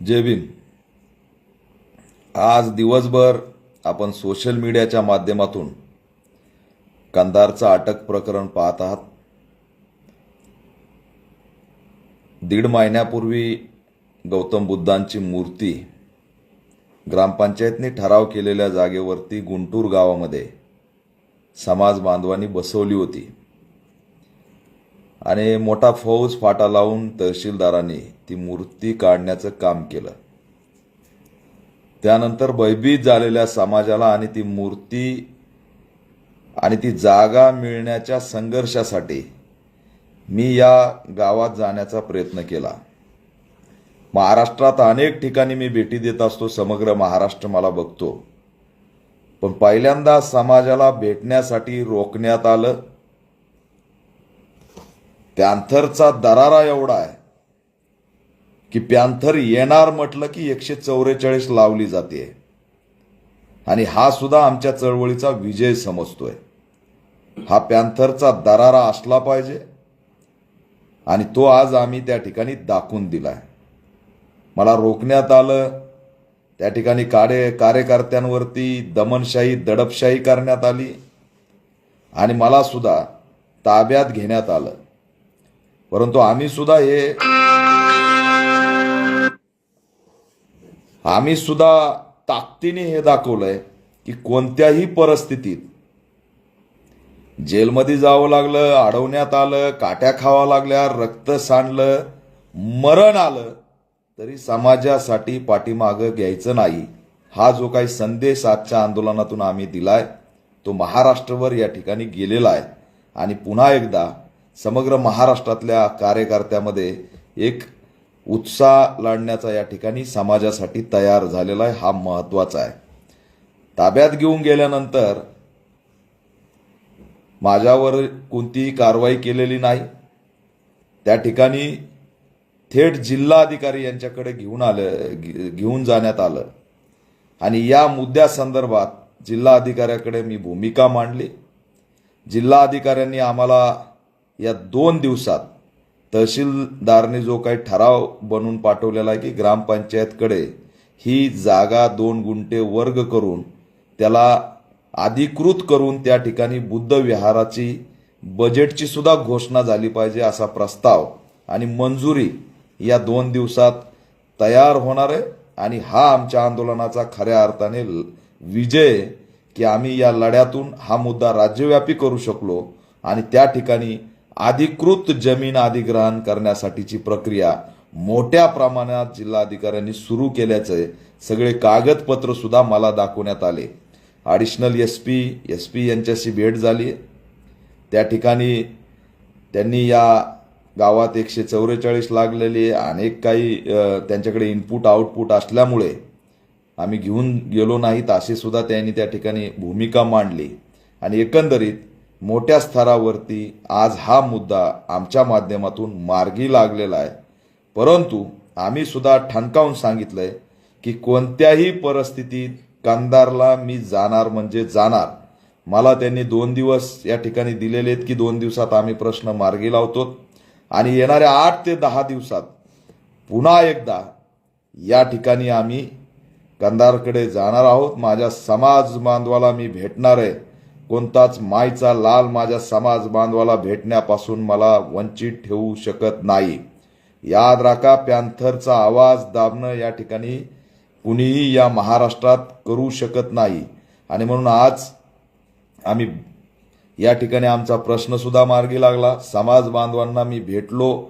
जय भीम. आज दिवसभर आपण सोशल मीडियाच्या माध्यमातून कंधारचं अटक प्रकरण पाहत आहात. दीड महिन्यापूर्वी गौतम बुद्धांची मूर्ती ग्रामपंचायतने ठराव केलेल्या जागेवरती गुंटूर गावामध्ये समाज बांधवांनी बसवली होती. आणि मोठा फौज फाटा लावून तहसीलदारांनी ती मूर्ती काढण्याचं काम केलं. त्यानंतर भयभीत झालेल्या समाजाला आणि ती मूर्ती आणि ती जागा मिळण्याच्या संघर्षासाठी मी या गावात जाण्याचा प्रयत्न केला. महाराष्ट्रात अनेक ठिकाणी मी भेटी देत असतो समग्र महाराष्ट्र मला बघतो. पण पहिल्यांदा समाजाला भेटण्यासाठी रोखण्यात आलं. पॅन्थरचा दरारा एवढा आहे की पॅन्थर येणार म्हटलं की एकशे चौवेचाळीस लावली जाते. आणि हा सुद्धा आमच्या चळवळीचा विजय समजतोय. हा पॅन्थरचा दरारा असला पाहिजे आणि तो आज आम्ही त्या ठिकाणी दाखवून दिला आहे मला रोखण्यात आलं त्या ठिकाणी कार्य कार्यकर्त्यांवरती दमनशाही दडपशाही करण्यात आली आणि मला सुद्धा ताब्यात घेण्यात आलं. परंतु आम्ही सुद्धा हे आम्ही सुद्धा ताकदीने हे दाखवलंय की कोणत्याही परिस्थितीत जेलमध्ये जावं लागलं अडवण्यात आलं काट्या खावा लागल्या रक्त सांडलं मरण आलं तरी समाजासाठी पाठीमागं घ्यायचं नाही. हा जो काही संदेश आजच्या आंदोलनातून आम्ही दिलाय तो महाराष्ट्रभर या ठिकाणी गेलेला आहे. आणि पुन्हा एकदा समग्र महाराष्ट्रातल्या कार्यकर्त्यामध्ये एक उत्साह लाडण्याचा या ठिकाणी समाजासाठी तयार झालेला आहे. हा महत्त्वाचा आहे. ताब्यात घेऊन गेल्यानंतर माझ्यावर कोणतीही कारवाई केलेली नाही. त्या ठिकाणी थेट जिल्हा अधिकारी यांच्याकडे घेऊन आलं घेऊन जाण्यात आलं. आणि या मुद्द्यासंदर्भात जिल्हा अधिकाऱ्याकडे मी भूमिका मांडली. जिल्हा अधिकाऱ्यांनी आम्हाला या दोन दिवसात तहसीलदारने जो काही ठराव बनवून पाठवलेला आहे की ग्रामपंचायतकडे ही जागा दोन गुंठे वर्ग करून त्याला अधिकृत करून त्या ठिकाणी बुद्ध विहाराची बजेटची सुद्धा घोषणा झाली पाहिजे असा प्रस्ताव आणि मंजुरी या दोन दिवसात तयार होणार आहे. आणि हा आमच्या आंदोलनाचा खऱ्या अर्थाने विजय की आम्ही या लढ्यातून हा मुद्दा राज्यव्यापी करू शकलो आणि त्या ठिकाणी अधिकृत जमीन अधिग्रहण करण्यासाठीची प्रक्रिया मोठ्या प्रमाणात जिल्हाधिकाऱ्यांनी सुरू केल्याचे सगळे कागदपत्र सुद्धा मला दाखवण्यात आले. Additional S P S P यांच्याशी भेट झाली. त्या ठिकाणी त्यांनी या गावात एकशे चौवेचाळीस लागलेली अनेक काही त्यांच्याकडे इनपुट आउटपुट असल्यामुळे आम्ही घेऊन गेलो नाहीत असे सुद्धा त्यांनी त्या ठिकाणी भूमिका मांडली. आणि एकंदरीत मोठ्या स्तरावरती आज हा मुद्दा आमच्या माध्यमातून मार्गी लागलेला आहे. परंतु आम्ही सुद्धा ठणकावून सांगितलंय की कोणत्याही परिस्थितीत कंदारला मी जाणार म्हणजे जाणार. मला त्यांनी दोन दिवस या ठिकाणी दिलेले आहेत की दोन दिवसात आम्ही प्रश्न मार्गी लावतो आणि येणाऱ्या आठ ते दहा दिवसात पुन्हा एकदा या ठिकाणी आम्ही कंधारकडे जाणार आहोत. माझ्या समाज बांधवाला मी भेटणार आहे. कोणताच मायचा लाल माझ्या समाज बांधवाला भेटण्यापासून मला वंचित ठेवू शकत नाही. याद राखा पॅन्थरचा आवाज दाबणं या ठिकाणी कुणीही या महाराष्ट्रात करू शकत नाही. आणि म्हणून आज आम्ही या ठिकाणी आमचा प्रश्नसुद्धा मार्गी लागला. समाज बांधवांना मी भेटलो.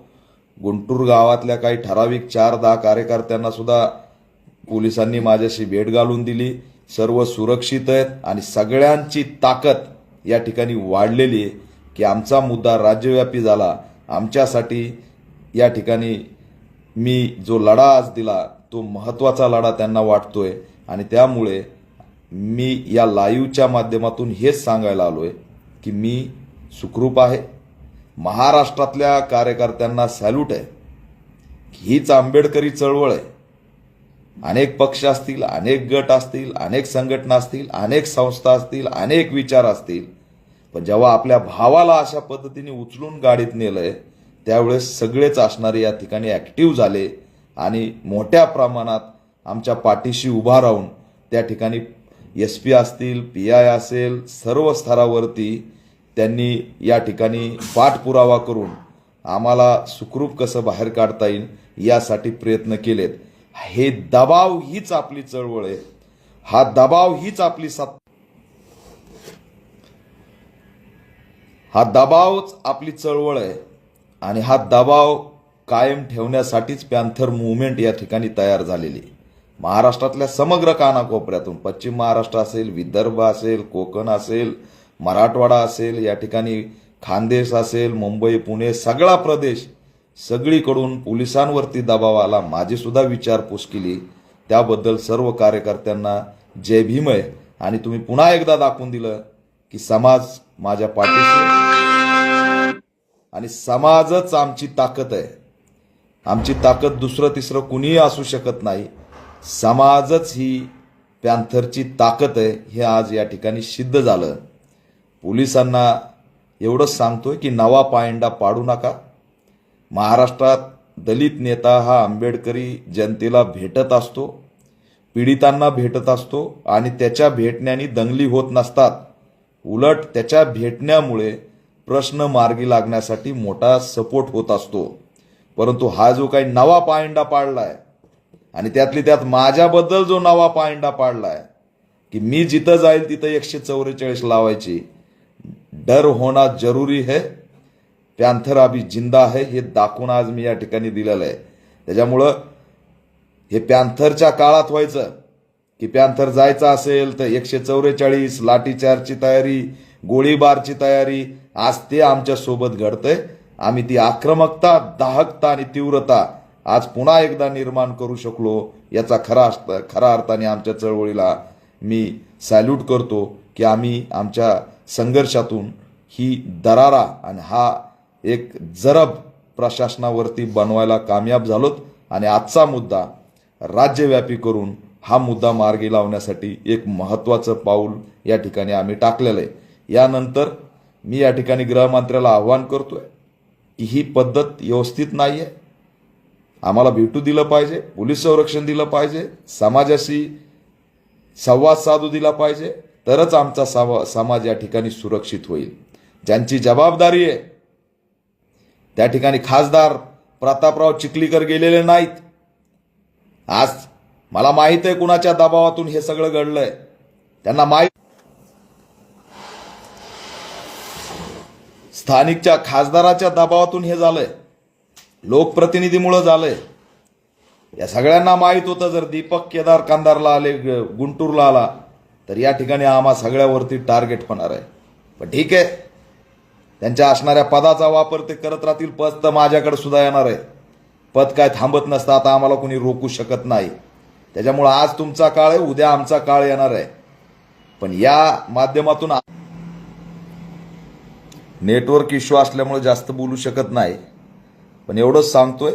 गुंटूर गावातल्या काही ठराविक चार दहा कार्यकर्त्यांना सुद्धा पोलिसांनी माझ्याशी भेट घालून दिली. सर्व सुरक्षित आहेत आणि सगळ्यांची ताकद या ठिकाणी वाढलेली आहे की आमचा मुद्दा राज्यव्यापी झाला. आमच्यासाठी या ठिकाणी मी जो लढा आज दिला तो महत्त्वाचा लढा त्यांना वाटतो आहे आणि त्यामुळे मी या लाईव्हच्या माध्यमातून हेच सांगायला आलो आहे की मी सुखरूप आहे. महाराष्ट्रातल्या कार्यकर्त्यांना सॅल्यूट आहे. हीच आंबेडकरी चळवळ आहे. अनेक पक्ष असतील अनेक गट असतील अनेक संघटना असतील अनेक संस्था असतील अनेक विचार असतील. पण जेव्हा आपल्या भावाला अशा पद्धतीने उचलून गाडीत नेलंय त्यावेळेस सगळेच असणारे या ठिकाणी ॲक्टिव्ह झाले आणि मोठ्या प्रमाणात आमच्या पाठीशी उभा राहून त्या ठिकाणी एस पी असतील पी आय असेल सर्व स्तरावरती त्यांनी या ठिकाणी पाठपुरावा करून आम्हाला सुखरूप कसं बाहेर काढता येईल यासाठी प्रयत्न केलेत. हे दबाव हीच आपली चळवळ आहे. हा दबाव हीच आपली सत्ता. हा दबावच आपली चळवळ आहे. आणि हा दबाव कायम ठेवण्यासाठीच पॅन्थर मुवमेंट या ठिकाणी तयार झालेली आहे. महाराष्ट्रातल्या समग्र कानाकोपऱ्यातून पश्चिम महाराष्ट्र असेल विदर्भ असेल कोकण असेल मराठवाडा असेल या ठिकाणी खानदेश असेल मुंबई पुणे सगळा प्रदेश सगळीकडून पोलिसांवरती दबाव आला. माझी सुद्धा विचारपूस केली. त्याबद्दल सर्व कार्यकर्त्यांना जय भीम आहे आणि तुम्ही पुन्हा एकदा दाखवून दिलं की समाज माझ्या पाठीशी आणि समाजच आमची ताकद आहे. आमची ताकद दुसरं तिसरं कुणीही असू शकत नाही. समाजच ही पॅन्थरची ताकद आहे हे आज या ठिकाणी सिद्ध झालं. पोलिसांना एवढंच सांगतोय की नवा पायंडा पाडू नका. महाराष्ट्रात दलित नेता हा आंबेडकरी जनतेला भेटत असतो पीडितांना भेटत असतो आणि त्याच्या भेटण्याने दंगली होत नसतात. उलट त्याच्या भेटण्यामुळे प्रश्न मार्गी लागण्यासाठी मोठा सपोर्ट होत असतो. परंतु हा जो काही नवा पायंडा पाडलाय आणि त्यातली त्यात माझ्याबद्दल जो नवा पायंडा पाडलाय की मी जिथं जाईल तिथं एकशे चौवेचाळीस लावायची. डर होणं जरुरी है पॅन्थर अभी जिंदा आहे हे दाखवून आज मी या ठिकाणी दिलेलं आहे. त्याच्यामुळं हे पॅन्थरच्या काळात व्हायचं. की पॅन्थर जायचं असेल तर एकशे चौवेचाळीस लाठीचारची तयारी गोळीबारची तयारी आज ते आमच्यासोबत घडतंय. आम्ही ती आक्रमकता दाहकता आणि तीव्रता आज पुन्हा एकदा निर्माण करू शकलो याचा खरा अर्थ- खरा अर्थाने आमच्या चळवळीला मी सॅल्यूट करतो की आम्ही आमच्या संघर्षातून ही दरारा आणि हा एक जरब प्रशासनावरती बनवायला कामयाब झालोत. आणि आजचा मुद्दा राज्यव्यापी करून हा मुद्दा मार्गी लावण्यासाठी एक महत्त्वाचं पाऊल या ठिकाणी आम्ही टाकलेलं आहे. यानंतर मी या ठिकाणी गृहमंत्र्याला आव्हान करतोय की ही पद्धत व्यवस्थित नाही आहे आम्हाला भेटू दिलं पाहिजे पोलीस संरक्षण दिलं पाहिजे समाजाशी संवाद साधू दिला पाहिजे तरच आमचा सावा- समाज या ठिकाणी सुरक्षित होईल. ज्यांची जबाबदारी आहे त्या ठिकाणी खासदार प्रतापराव चिखलीकर गेलेले नाहीत. आज मला माहीत आहे कुणाच्या दबावातून हे सगळं घडलंय. त्यांना माहीत स्थानिकच्या खासदाराच्या दबावातून हे झालंय. लोकप्रतिनिधीमुळं झालंय. या सगळ्यांना माहीत होतं जर दीपक केदार कांदारला आले गुंटूरला आला तर या ठिकाणी आम्हा सगळ्यावरती टार्गेट होणार आहे. पण ठीक आहे. त्यांच्या असणाऱ्या पदाचा वापर ते करत राहतील. पद तर माझ्याकडे सुद्धा येणार आहे. पद काय थांबत नसतं. आता आम्हाला कोणी रोखू शकत नाही. त्याच्यामुळं आज तुमचा काळ आहे. उद्या आमचा काळ येणार आहे. पण या माध्यमातून नेटवर्क इश्यू असल्यामुळे जास्त बोलू शकत नाही. पण एवढंच सांगतोय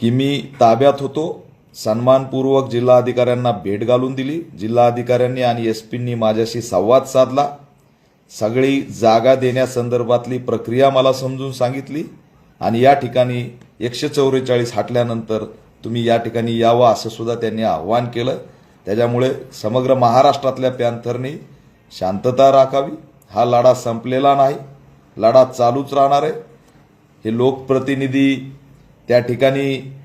की मी ताब्यात होतो. सन्मानपूर्वक जिल्हाधिकाऱ्यांना भेट घालून दिली. जिल्हाधिकाऱ्यांनी आणि एस पींनी माझ्याशी संवाद साधला. सगळी जागा देण्यासंदर्भातली प्रक्रिया मला समजून सांगितली आणि या ठिकाणी एकशे चौवेचाळीस हाटल्यानंतर तुम्ही या ठिकाणी यावं असं सुद्धा त्यांनी आव्हान केलं. त्याच्यामुळे समग्र महाराष्ट्रातल्या पॅन्थरनी शांतता राखावी. हा लढा संपलेला नाही. लढा चालूच राहणार आहे. हे लोकप्रतिनिधी त्या ठिकाणी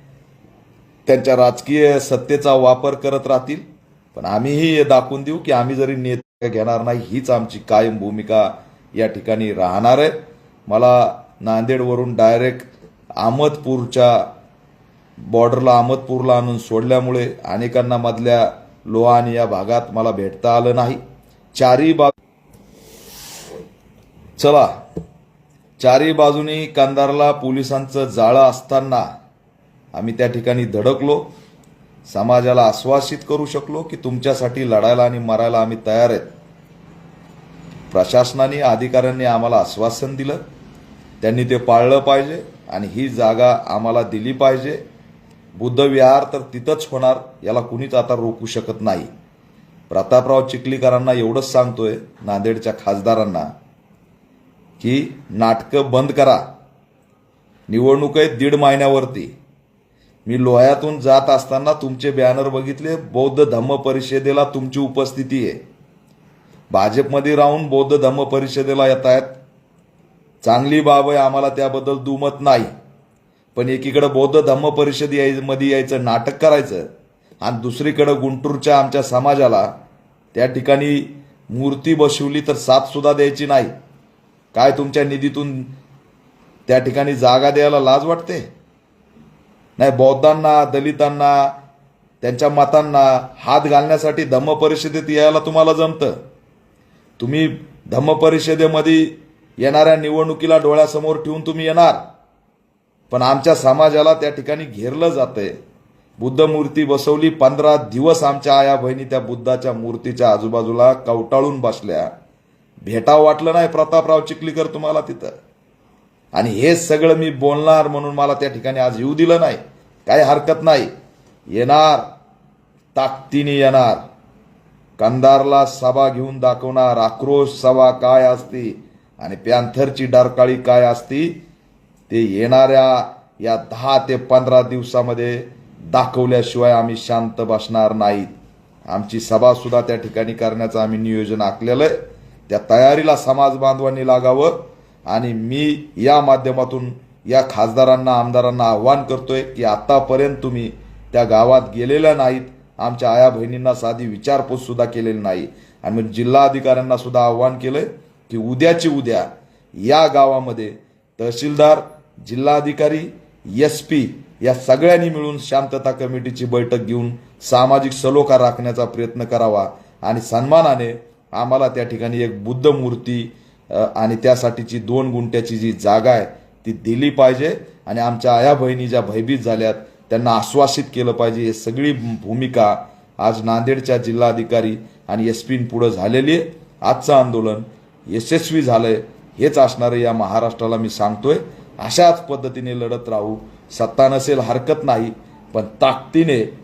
त्यांच्या राजकीय सत्तेचा वापर करत राहतील. पण आम्हीही हे दाखवून देऊ की आम्ही जरी नेते घेणार नाही हीच आमची कायम भूमिका या ठिकाणी राहणार आहे. मला नांदेडवरून डायरेक्ट अहमदपूरच्या बॉर्डरला अहमदपूरला आणून सोडल्यामुळे अनेकांना मधल्या लोहान या भागात मला भेटता आलं नाही. चारी बाब चला चारी बाजूनी कांदारला पोलिसांचं जाळं असताना आम्ही त्या ठिकाणी धडकलो. समाजाला आश्वासित करू शकलो की तुमच्यासाठी लढायला आणि मरायला आम्ही तयार आहेत. प्रशासनाने अधिकाऱ्यांनी आम्हाला आश्वासन दिलं. त्यांनी ते पाळलं पाहिजे आणि ही जागा आम्हाला दिली पाहिजे. बुद्धविहार तर तिथंच होणार याला कुणीच आता रोखू शकत नाही. प्रतापराव चिखलीकरांना एवढंच सांगतोय नांदेडच्या खासदारांना की नाटकं बंद करा. निवडणूक आहे दीड महिन्यावरती. मी लोह्यातून जात असताना तुमचे बॅनर बघितले बौद्ध धम्म परिषदेला तुमची उपस्थिती आहे. भाजपमध्ये राहून बौद्ध धम्म परिषदेला येत आहेत चांगली बाब आहे आम्हाला त्याबद्दल दुमत नाही. पण एकीकडं बौद्ध धम्म परिषद याय- मध्ये यायचं नाटक करायचं आणि दुसरीकडं गुंटूरच्या आमच्या समाजाला त्या ठिकाणी मूर्ती बसवली तर साथ सुद्धा द्यायची नाही. काय तुमच्या निधीतून त्या ठिकाणी जागा द्यायला लाज वाटते? नाही बौद्धांना दलितांना त्यांच्या मतांना हात घालण्यासाठी धम्म परिषदेत यायला तुम्हाला जमतं? तुम्ही धम्म परिषदेमध्ये येणाऱ्या निवडणुकीला डोळ्यासमोर ठेवून तुम्ही येणार. पण आमच्या समाजाला त्या ठिकाणी घेरलं जातंय. बुद्ध मूर्ती बसवली पंधरा दिवस आमच्या आया बहिणी त्या बुद्धाच्या मूर्तीच्या आजूबाजूला कवटाळून बसल्या. भेटाव वाटलं नाही प्रतापराव चिखलीकर तुम्हाला तिथं. आणि हे सगळं मी बोलणार म्हणून मला त्या ठिकाणी आज येऊ दिलं नाही. काही हरकत नाही. येणार ताकदीने येणार. कंदारला सभा घेऊन दाखवणार आक्रोश सभा काय असती आणि पॅन्थरची डरकाळी काय असती ते येणाऱ्या या दहा ते पंधरा दिवसामध्ये दाखवल्याशिवाय आम्ही शांत बसणार नाहीत. आमची सभा सुद्धा त्या ठिकाणी करण्याचं आम्ही नियोजन आखलेलं आहे. त्या तयारीला समाज बांधवांनी लागावं आणि मी या माध्यमातून या खासदारांना आमदारांना आव्हान करतोय की आतापर्यंत तुम्ही त्या गावात गेलेल्या नाहीत. आमच्या आया बहिणींना साधी विचारपूस सुद्धा केलेली नाही. आणि मग जिल्हा अधिकाऱ्यांना सुद्धा आव्हान केलंय की उद्याची उद्या या गावामध्ये तहसीलदार जिल्हाधिकारी एस पी या सगळ्यांनी मिळून शांतता कमिटीची बैठक घेऊन सामाजिक सलोखा राखण्याचा प्रयत्न करावा. आणि सन्मानाने आम्हाला त्या ठिकाणी एक बुद्ध मूर्ती आणि त्यासाठीची दोन गुंट्याची जी जागा आहे ती दिली पाहिजे. आणि आमच्या आया बहिणी ज्या भयभीत झाल्यात त्यांना आश्वासित केलं पाहिजे. ही सगळी भूमिका आज नांदेडच्या जिल्हाधिकारी आणि एस पी पुढं झालेली आहे. आजचं आंदोलन यशस्वी झालंय. हेच असणारं या महाराष्ट्राला मी सांगतोय. अशाच पद्धतीने लढत राहू. सत्ता नसेल हरकत नाही. पण ताकदीने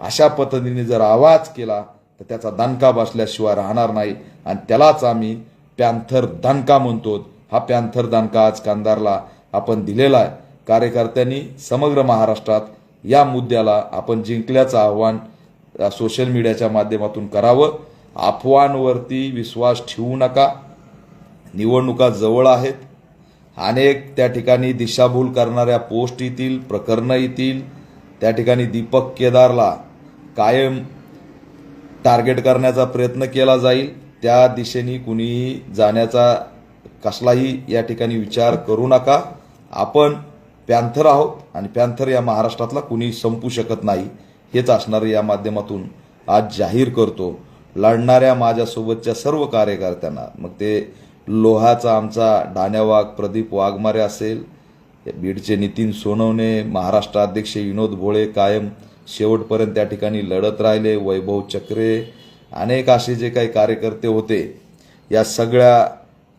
अशा पद्धतीने जर आवाज केला तर त्याचा दणका बसल्याशिवाय राहणार नाही. आणि त्यालाच आम्ही पॅन्थर दणका म्हणतो. हा पॅन्थर दणका आज कांदारला आपण दिलेला आहे. कार्यकर्त्यांनी समग्र महाराष्ट्रात या मुद्द्याला आपण जिंकल्याचं आव्हान सोशल मीडियाच्या माध्यमातून करावं. अफवांवरती विश्वास ठेवू नका. निवडणुका जवळ आहेत. अनेक त्या ठिकाणी दिशाभूल करणाऱ्या पोस्ट येतील प्रकरणं येतील. त्या ठिकाणी दीपक केदारला कायम टार्गेट करण्याचा प्रयत्न केला जाईल. त्या दिशेने कुणीही जाण्याचा कसलाही या ठिकाणी विचार करू नका. आपण पॅन्थर आहोत आणि पॅन्थर या महाराष्ट्रातला कुणी संपू शकत नाही. हेच असणारं या माध्यमातून आज जाहीर करतो. लढणाऱ्या माझ्यासोबतच्या सर्व कार्यकर्त्यांना. मग ते लोहाचा आमचा डाण्यावाग प्रदीप वाघमारे असेल बीडचे नितीन सोनवणे महाराष्ट्र अध्यक्ष विनोद भोळे कायम शेवटपर्यंत त्या ठिकाणी लढत राहिले. वैभव चक्रे अनेक असे जे काही कार्यकर्ते होते या सगळ्या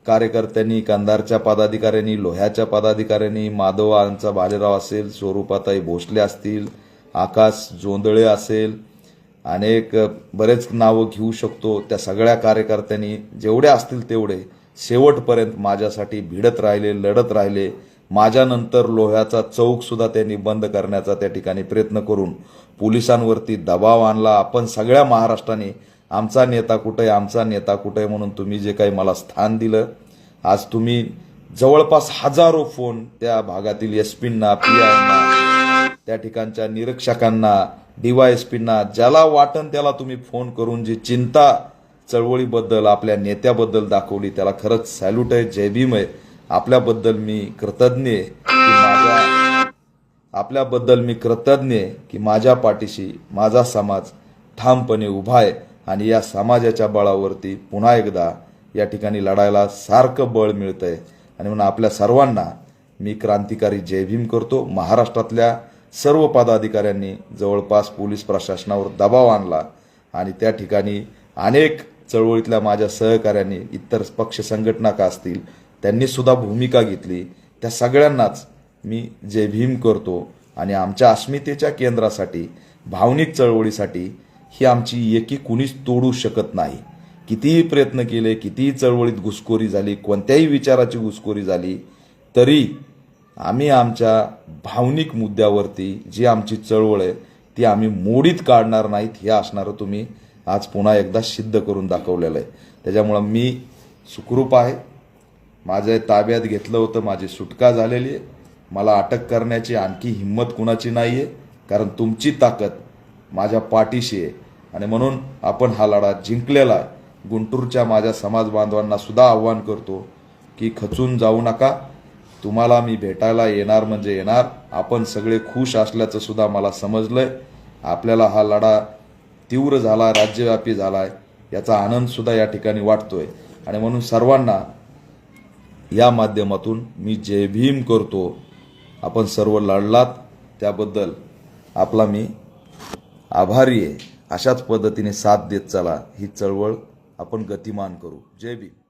कार्यकर्त्यांनी कंधारच्या पदाधिकाऱ्यांनी लोह्याच्या पदाधिकाऱ्यांनी माधवांचा भालेराव असेल स्वरूपाताई भोसले असतील आकाश जोंदळे असेल अनेक बरेच नावं घेऊ शकतो. त्या सगळ्या कार्यकर्त्यांनी जेवढे असतील तेवढे शेवटपर्यंत माझ्यासाठी भिडत राहिले लढत राहिले. माझ्यानंतर लोह्याचा चौकसुद्धा त्यांनी बंद करण्याचा त्या ठिकाणी प्रयत्न करून पोलिसांवरती दबाव आणला. आपण सगळ्या महाराष्ट्राने आमचा नेता कुठं आहे आमचा नेता कुठं आहे म्हणून तुम्ही जे काही मला स्थान दिलं आज तुम्ही जवळपास हजारो फोन त्या भागातील एस पींना पी आयना त्या ठिकाणच्या निरीक्षकांना डीवायएसपींना ज्याला वाटन त्याला तुम्ही फोन करून जी चिंता चळवळीबद्दल आपल्या नेत्याबद्दल दाखवली त्याला खरंच सॅल्यूट आहे जय भीम आहे. आपल्याबद्दल मी कृतज्ञ आहे की माझ्या आपल्याबद्दल मी कृतज्ञ आहे की माझ्या पाठीशी माझा समाज ठामपणे उभा आहे. आणि या समाजाच्या बळावरती पुन्हा एकदा या ठिकाणी लढायला सारखं बळ मिळतंय. आणि म्हणून आपल्या सर्वांना मी क्रांतिकारी जय भीम करतो. महाराष्ट्रातल्या सर्व पदाधिकाऱ्यांनी जवळपास पोलीस प्रशासनावर दबाव आणला आणि त्या ठिकाणी अनेक चळवळीतल्या माझ्या सहकाऱ्यांनी इतर पक्ष संघटना का असतील त्यांनी सुद्धा भूमिका घेतली. त्या सगळ्यांनाच मी जय भीम करतो. आणि आमच्या अस्मितेच्या केंद्रासाठी भावनिक चळवळीसाठी ही आमची एकी कुणीच तोडू शकत नाही. कितीही प्रयत्न केले कितीही चळवळीत घुसखोरी झाली कोणत्याही विचाराची घुसखोरी झाली तरी आम्ही आमच्या भावनिक मुद्द्यावरती जी आमची चळवळ आहे ती आम्ही मोडीत काढणार नाहीत हे असणारं तुम्ही आज पुन्हा एकदा सिद्ध करून दाखवलेलं आहे. त्याच्यामुळं मी सुखरूप आहे. माझ्या ताब्यात घेतलं होतं माझी सुटका झालेली आहे. मला अटक करण्याची आणखी हिंमत कुणाची नाही आहे कारण तुमची ताकद माझ्या पाठीशी आहे. आणि म्हणून आपण हा लढा जिंकलेला आहे. गुंटूरच्या माझ्या समाज बांधवांना सुद्धा आव्हान करतो की खचून जाऊ नका. तुम्हाला मी भेटायला येणार म्हणजे येणार. आपण सगळे खुश असल्याचं सुद्धा मला समजलंय. आपल्याला हा लढा तीव्र झाला राज्यव्यापी झालाय याचा आनंद सुद्धा या ठिकाणी वाटतोय. आणि म्हणून सर्वांना या माध्यमातून मी जय भीम करतो. आपण सर्व लढलात. त्याबद्दल आपला मी आभारी आहे. अशाच पद्धतीने साथ देत चला. ही चळवळ आपण गतिमान करू. जय भीम.